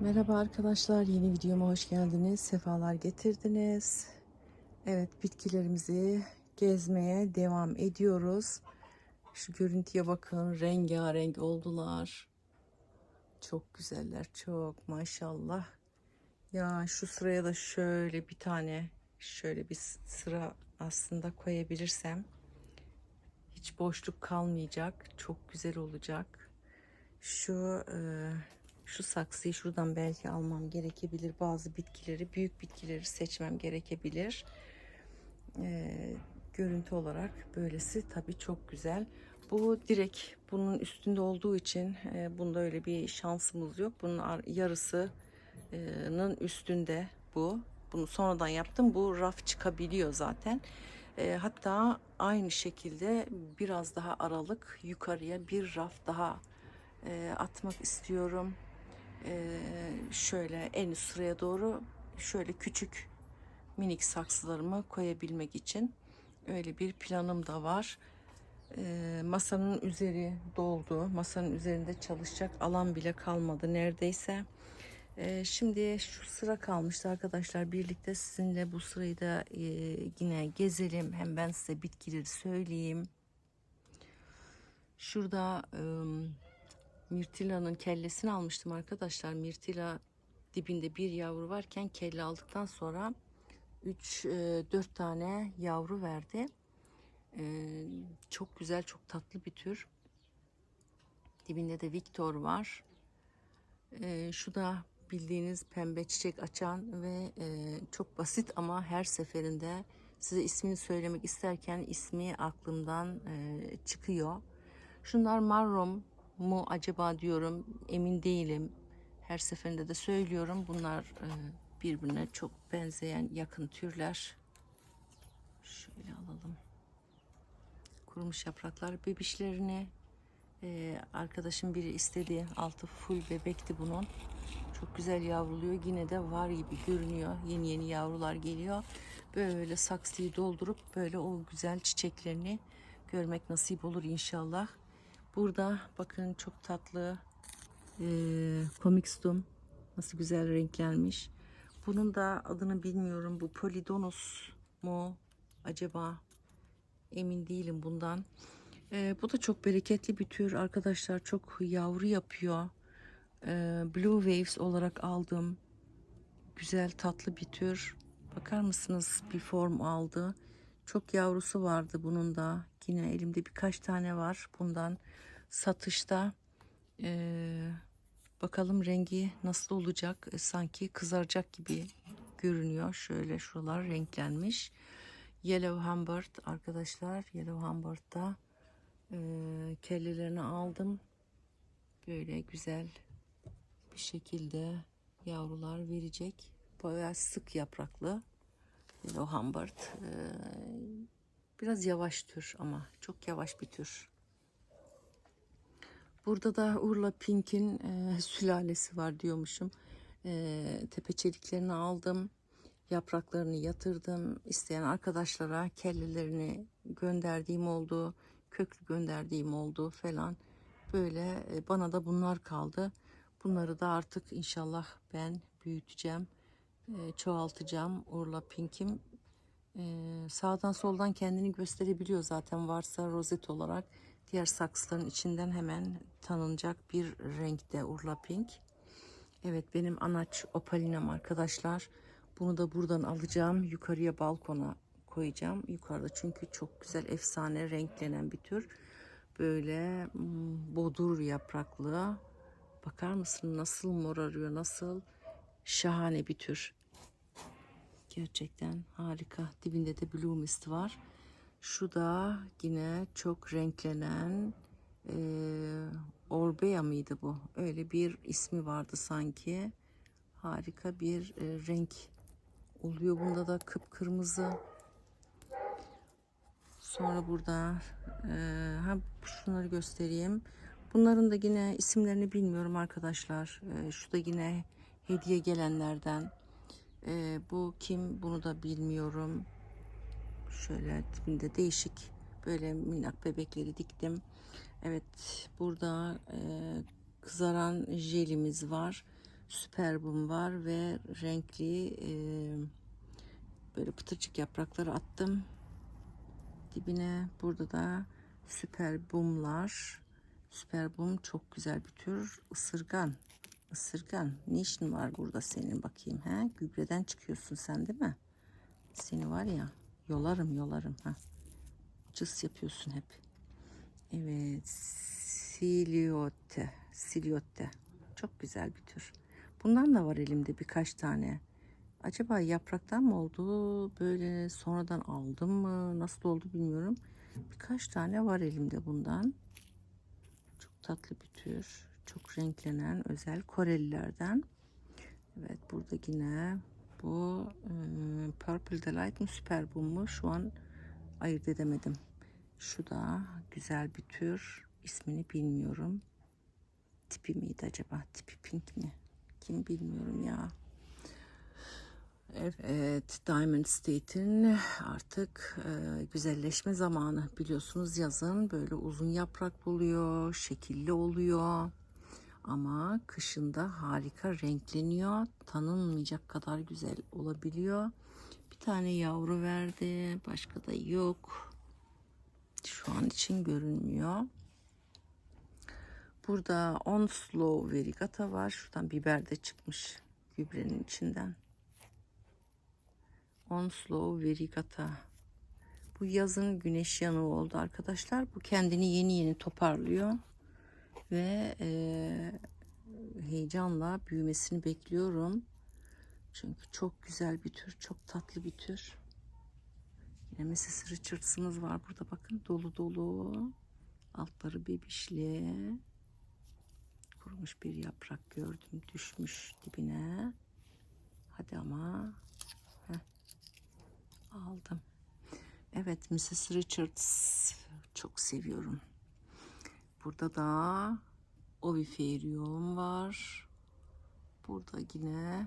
Merhaba arkadaşlar, yeni videoma hoş geldiniz, sefalar getirdiniz. Evet, bitkilerimizi gezmeye devam ediyoruz. Şu görüntüye bakın, rengarenk oldular. Çok güzeller, çok maşallah. Ya şu sıraya da şöyle bir tane, şöyle bir sıra aslında koyabilirsem hiç boşluk kalmayacak, çok güzel olacak. Şu e, şu saksıyı şuradan belki almam gerekebilir. Bazı bitkileri, büyük bitkileri seçmem gerekebilir. Ee, görüntü olarak böylesi tabii çok güzel. Bu direkt bunun üstünde olduğu için e, bunda öyle bir şansımız yok. Bunun ar- yarısının üstünde bu. Bunu sonradan yaptım. Bu raf çıkabiliyor zaten. E, hatta aynı şekilde biraz daha aralık yukarıya bir raf daha e, atmak istiyorum. Ee, şöyle en üst sıraya doğru şöyle küçük minik saksılarımı koyabilmek için öyle bir planım da var. Ee, masanın üzeri doldu. Masanın üzerinde çalışacak alan bile kalmadı neredeyse. Ee, şimdi şu sıra kalmıştı arkadaşlar. Birlikte sizinle bu sırayı da e, yine gezelim. Hem ben size bitkileri söyleyeyim. Şurada ım, Mirtila'nın kellesini almıştım arkadaşlar. Mirtila dibinde bir yavru varken kelle aldıktan sonra 3-4 tane yavru verdi. Ee, çok güzel, çok tatlı bir tür. Dibinde de Victor var. Ee, şu da bildiğiniz pembe çiçek açan ve e, çok basit ama her seferinde size ismini söylemek isterken ismi aklımdan e, çıkıyor. Şunlar marrom mu acaba diyorum emin değilim. Her seferinde de söylüyorum bunlar e, birbirine çok benzeyen yakın türler. Şöyle alalım. Kurumuş yapraklar bebişlerini e, arkadaşım biri istedi. Altı full bebekti bunun. Çok güzel yavruluyor. Yine de var gibi görünüyor. Yeni yeni yavrular geliyor. Böyle saksıyı doldurup böyle o güzel çiçeklerini görmek nasip olur inşallah. Burada bakın çok tatlı e, komikstum. Nasıl güzel renklenmiş. Bunun da adını bilmiyorum. Bu Polydonus mu acaba? Emin değilim bundan. E, bu da çok bereketli bir tür arkadaşlar. Çok yavru yapıyor. E, Blue Waves olarak aldım. Güzel tatlı bir tür. Bakar mısınız bir form aldı. Çok yavrusu vardı bunun da. Yine elimde birkaç tane var bundan satışta. Ee, bakalım rengi nasıl olacak. E, sanki kızaracak gibi görünüyor. Şöyle şuralar renklenmiş. Yellow Humbert arkadaşlar. Yellow Humbert'ta e, kellelerini aldım. Böyle güzel bir şekilde yavrular verecek. Bayağı sık yapraklı. Yellow Humbert. E, biraz yavaş tür ama çok yavaş bir tür. Burada da Urla Pink'in e, sülalesi var diyormuşum. E, tepe çeliklerini aldım. Yapraklarını yatırdım. İsteyen arkadaşlara kellelerini gönderdiğim oldu. Köklü gönderdiğim oldu falan. Böyle e, bana da bunlar kaldı. Bunları da artık inşallah ben büyüteceğim. E, çoğaltacağım. Urla Pink'im ee, sağdan soldan kendini gösterebiliyor zaten varsa rozet olarak diğer saksıların içinden hemen tanınacak bir renkte Urla Pink. Evet benim anaç opalinam arkadaşlar. Bunu da buradan alacağım. Yukarıya balkona koyacağım. Yukarıda çünkü çok güzel efsane renklenen bir tür. Böyle hmm, bodur yapraklı. Bakar mısın nasıl morarıyor nasıl şahane bir tür. Gerçekten harika. Dibinde de Blue Mist var. Şu da yine çok renklenen e, Orbea mıydı bu? Öyle bir ismi vardı sanki. Harika bir e, renk oluyor. Bunda da kıpkırmızı. Sonra burada e, ha, şunları göstereyim. Bunların da yine isimlerini bilmiyorum arkadaşlar. E, şu da yine hediye gelenlerden. Ee, bu kim bunu da bilmiyorum. Şöyle dibinde değişik böyle minnak bebekleri diktim. Evet burada e, kızaran jelimiz var. süperbum var ve renkli e, böyle pıtırcık yaprakları attım dibine. Burada da süperbumlar. Süperbum çok güzel bir tür ısırgan. Isırgan. Ne işin var burada senin bakayım he? Gübreden çıkıyorsun sen değil mi? Seni var ya yolarım yolarım ha. Cıs yapıyorsun hep. Evet. Siliote. Siliote. Çok güzel bir tür. Bundan da var elimde birkaç tane. Acaba yapraktan mı oldu? Böyle sonradan aldım mı? Nasıl oldu bilmiyorum. Birkaç tane var elimde bundan. Çok tatlı bir tür. Çok renklenen özel Korelilerden. Evet burada yine bu ıı, Purple Delight mı Süper bu mu? Şu an ayırt edemedim. Şu da güzel bir tür. İsmini bilmiyorum. Tipi miydi acaba? Tipi pink mi? Kim bilmiyorum ya. Evet, Diamond State'in artık e, güzelleşme zamanı. Biliyorsunuz yazın böyle uzun yaprak buluyor, şekilli oluyor. Ama kışında harika renkleniyor. Tanınmayacak kadar güzel olabiliyor. Bir tane yavru verdi. Başka da yok. Şu an için görünmüyor. Burada Onslow Verigata var. Şuradan biber de çıkmış gübrenin içinden. Onslow Verigata. Bu yazın güneş yanığı oldu arkadaşlar. Bu kendini yeni yeni toparlıyor. Ve e, heyecanla büyümesini bekliyorum. Çünkü çok güzel bir tür. Çok tatlı bir tür. Yine Mrs. Richards'ımız var burada bakın. Dolu dolu. Altları bebişli. Kurumuş bir yaprak gördüm. Düşmüş dibine. Hadi ama. Heh. Aldım. Evet Mrs. Richards çok seviyorum. Burada da Oviferium var. Burada yine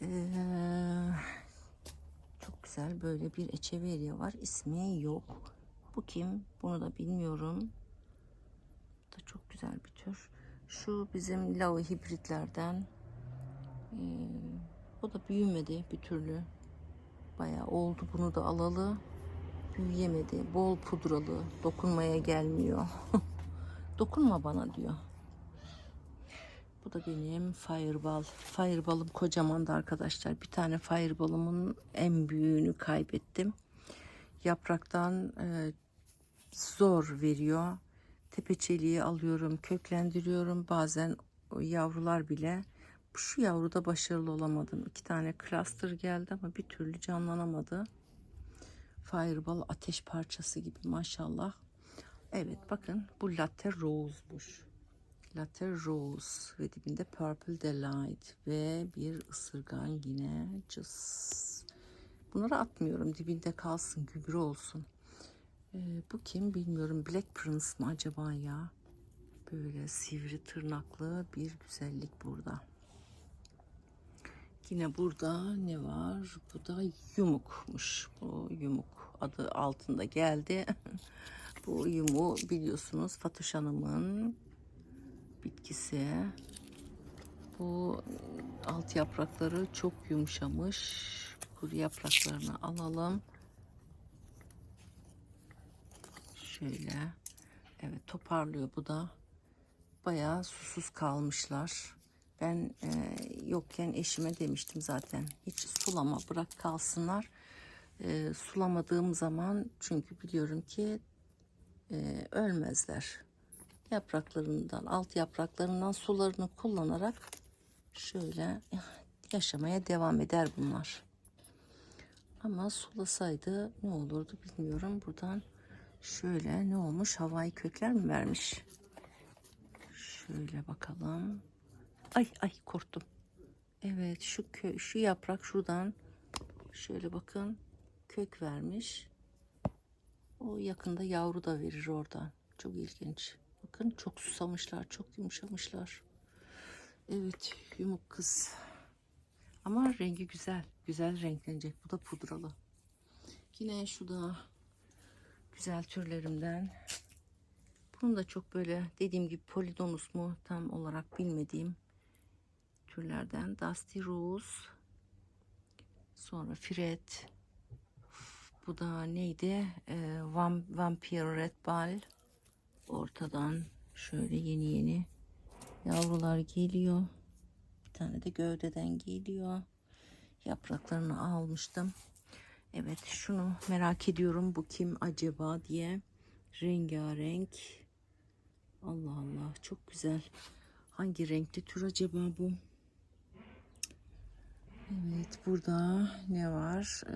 eee, çok güzel böyle bir echeveria var. İsmi yok. Bu kim? Bunu da bilmiyorum. Bu da çok güzel bir tür. Şu bizim Lava hibritlerden. Eee, o da büyümedi bir türlü. Bayağı oldu bunu da alalı. Büyüyemedi. Bol pudralı. Dokunmaya gelmiyor. Dokunma bana diyor. Bu da benim fireball. Fireball'ım kocamandı arkadaşlar. Bir tane fireball'ımın en büyüğünü kaybettim. Yapraktan e, zor veriyor. Tepeçeliği alıyorum, köklendiriyorum. Bazen yavrular bile. Şu yavruda başarılı olamadım. İki tane cluster geldi ama bir türlü canlanamadı. Fireball ateş parçası gibi maşallah. Evet bakın bu latte rose'muş. Latte rose ve dibinde purple delight ve bir ısırgan yine cız. Bunları atmıyorum dibinde kalsın gübre olsun. Ee, bu kim bilmiyorum Black Prince mı acaba ya? Böyle sivri tırnaklı bir güzellik burada. Yine burada ne var? Bu da yumukmuş. Bu yumuk adı altında geldi. Bu yumu biliyorsunuz Fatoş Hanım'ın bitkisi. Bu alt yaprakları çok yumuşamış. Kuru yapraklarını alalım. Şöyle. Evet toparlıyor bu da. Bayağı susuz kalmışlar. Ben e, yokken eşime demiştim zaten. Hiç sulama bırak kalsınlar. E, sulamadığım zaman çünkü biliyorum ki e, ölmezler. Yapraklarından, alt yapraklarından sularını kullanarak şöyle yaşamaya devam eder bunlar. Ama sulasaydı ne olurdu bilmiyorum. Buradan şöyle ne olmuş? Havai kökler mi vermiş? Şöyle bakalım. Ay ay korktum. Evet şu kö şu yaprak şuradan şöyle bakın kök vermiş. O yakında yavru da verir oradan. Çok ilginç. Bakın çok susamışlar, çok yumuşamışlar. Evet, yumuk kız. Ama rengi güzel. Güzel renklenecek. Bu da pudralı. Yine şu da güzel türlerimden. Bunun da çok böyle dediğim gibi polidonus mu tam olarak bilmediğim türlerden Dusty Rose. Sonra Fred. Bu da neydi? Ee, Vam- Vampire Red Ball. Ortadan şöyle yeni yeni yavrular geliyor. Bir tane de gövdeden geliyor. Yapraklarını almıştım. Evet şunu merak ediyorum. Bu kim acaba diye. Rengarenk. Allah Allah çok güzel. Hangi renkli tür acaba bu? Evet burada ne var? Ee,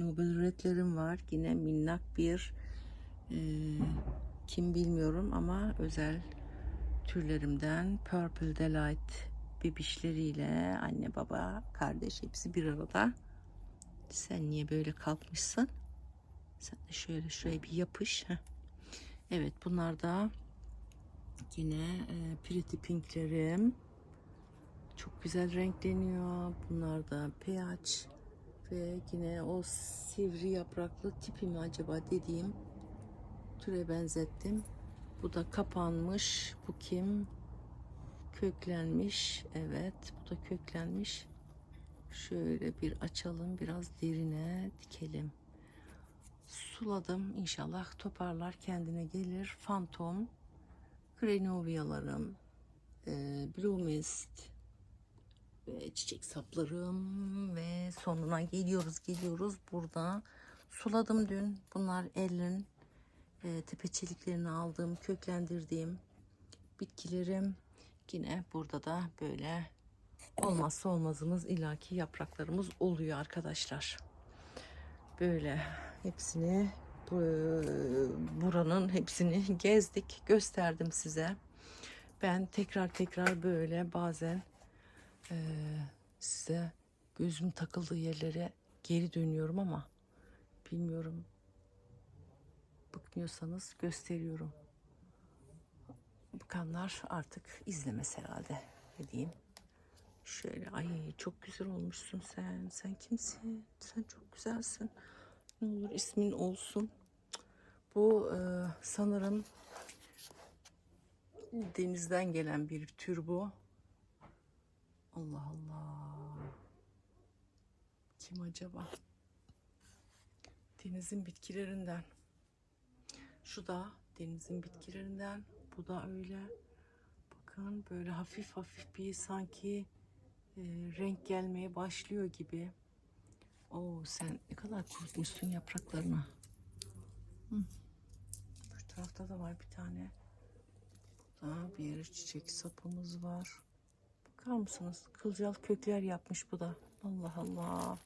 Nobel Red'lerim var. Yine minnak bir ee, kim bilmiyorum ama özel türlerimden Purple Delight bebişleriyle anne baba kardeş hepsi bir arada. Sen niye böyle kalkmışsın? Sen de şöyle şuraya bir yapış. Evet bunlar da yine e, Pretty Pink'lerim. Çok güzel renkleniyor. Bunlar da pH ve yine o sivri yapraklı tipi mi acaba dediğim türe benzettim. Bu da kapanmış. Bu kim? Köklenmiş. Evet, bu da köklenmiş. Şöyle bir açalım, biraz derine dikelim. Suladım. İnşallah toparlar, kendine gelir. Phantom, Grenovialarım, e, Blue Mist ve çiçek saplarım ve sonuna geliyoruz, geliyoruz. Burada suladım dün. Bunlar ellerin e, tepeçeliklerini aldığım, köklendirdiğim bitkilerim. Yine burada da böyle olmazsa olmazımız ilaki yapraklarımız oluyor arkadaşlar. Böyle hepsini bu, buranın hepsini gezdik, gösterdim size. Ben tekrar tekrar böyle bazen e, size gözüm takıldığı yerlere geri dönüyorum ama bilmiyorum bıkmıyorsanız gösteriyorum. Bıkanlar artık izlemez herhalde ne diyeyim. Şöyle ay çok güzel olmuşsun sen. Sen kimsin? Sen çok güzelsin. Ne olur ismin olsun. Bu e, sanırım denizden gelen bir tür bu. Allah Allah. Kim acaba? Denizin bitkilerinden. Şu da denizin bitkilerinden. Bu da öyle. Bakın böyle hafif hafif bir sanki e, renk gelmeye başlıyor gibi. Oo sen ne kadar kurutmuşsun yapraklarını. Hı. Şu tarafta da var bir tane. Burada bir çiçek sapımız var. Bakar mısınız? Kılcal kökler yapmış bu da. Allah Allah.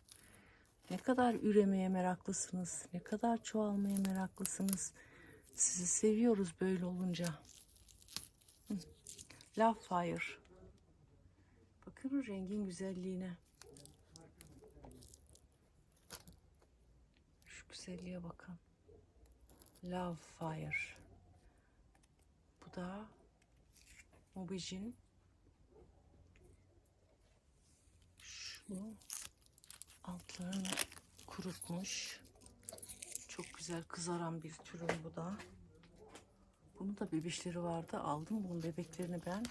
Ne kadar üremeye meraklısınız. Ne kadar çoğalmaya meraklısınız. Sizi seviyoruz böyle olunca. Love Fire. Bakın rengin güzelliğine. Şu güzelliğe bakın. Love Fire. Bu da Mobijin. Şu altlarını kurutmuş. Çok güzel kızaran bir türün bu da. Bunun da bebişleri vardı. Aldım bunun bebeklerini ben.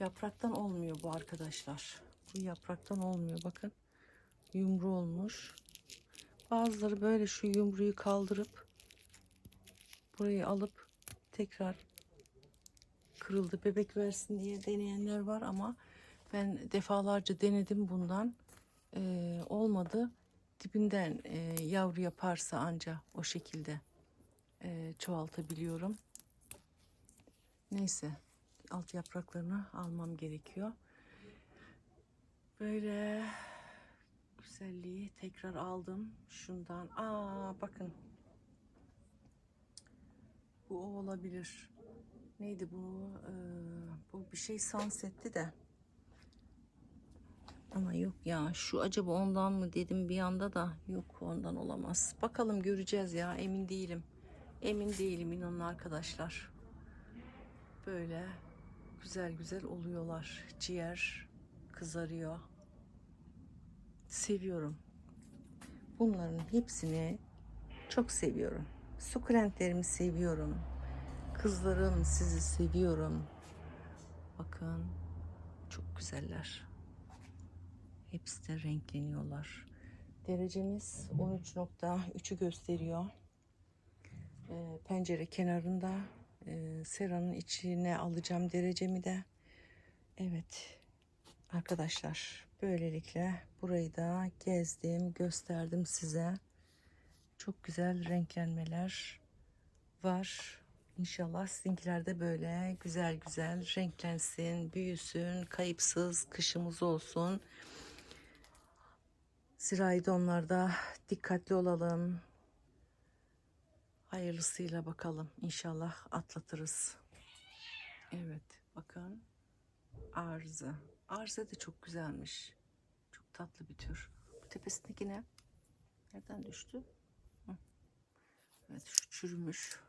Yapraktan olmuyor bu arkadaşlar. Bu yapraktan olmuyor. Bakın yumru olmuş. Bazıları böyle şu yumruyu kaldırıp burayı alıp tekrar kırıldı bebek versin diye deneyenler var ama ben defalarca denedim bundan. Ee, olmadı. Dibinden e, yavru yaparsa anca o şekilde e, çoğaltabiliyorum. Neyse alt yapraklarını almam gerekiyor. Böyle güzelliği tekrar aldım. Şundan. Aa bakın. Bu o olabilir. Neydi bu? Ee, bu bir şey sunsetti de ama yok ya şu acaba ondan mı dedim bir anda da yok ondan olamaz. Bakalım göreceğiz ya emin değilim. Emin değilim inanın arkadaşlar. Böyle güzel güzel oluyorlar. Ciğer kızarıyor. Seviyorum. Bunların hepsini çok seviyorum. Sukulentlerimi seviyorum. Kızlarım sizi seviyorum. Bakın çok güzeller. Hepsi de renkleniyorlar. Derecemiz 13.3'ü gösteriyor. Ee, pencere kenarında e, seranın içine alacağım derecemi de. Evet arkadaşlar böylelikle burayı da gezdim gösterdim size. Çok güzel renklenmeler var. İnşallah sizinkiler de böyle güzel güzel renklensin, büyüsün, kayıpsız kışımız olsun. Ziraidonlarda dikkatli olalım. Hayırlısıyla bakalım. İnşallah atlatırız. Evet bakın. Arıza. Arıza da çok güzelmiş. Çok tatlı bir tür. Bu tepesindeki ne? Nereden düştü? Evet şu çürümüş.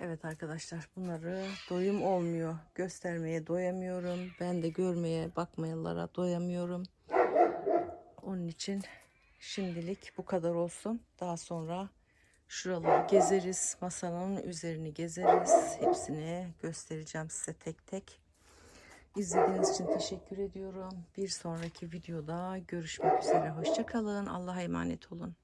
Evet arkadaşlar bunları doyum olmuyor. Göstermeye doyamıyorum. Ben de görmeye bakmayalara doyamıyorum. Onun için şimdilik bu kadar olsun. Daha sonra şuraları gezeriz. Masanın üzerini gezeriz. Hepsini göstereceğim size tek tek. İzlediğiniz için teşekkür ediyorum. Bir sonraki videoda görüşmek üzere. Hoşçakalın. Allah'a emanet olun.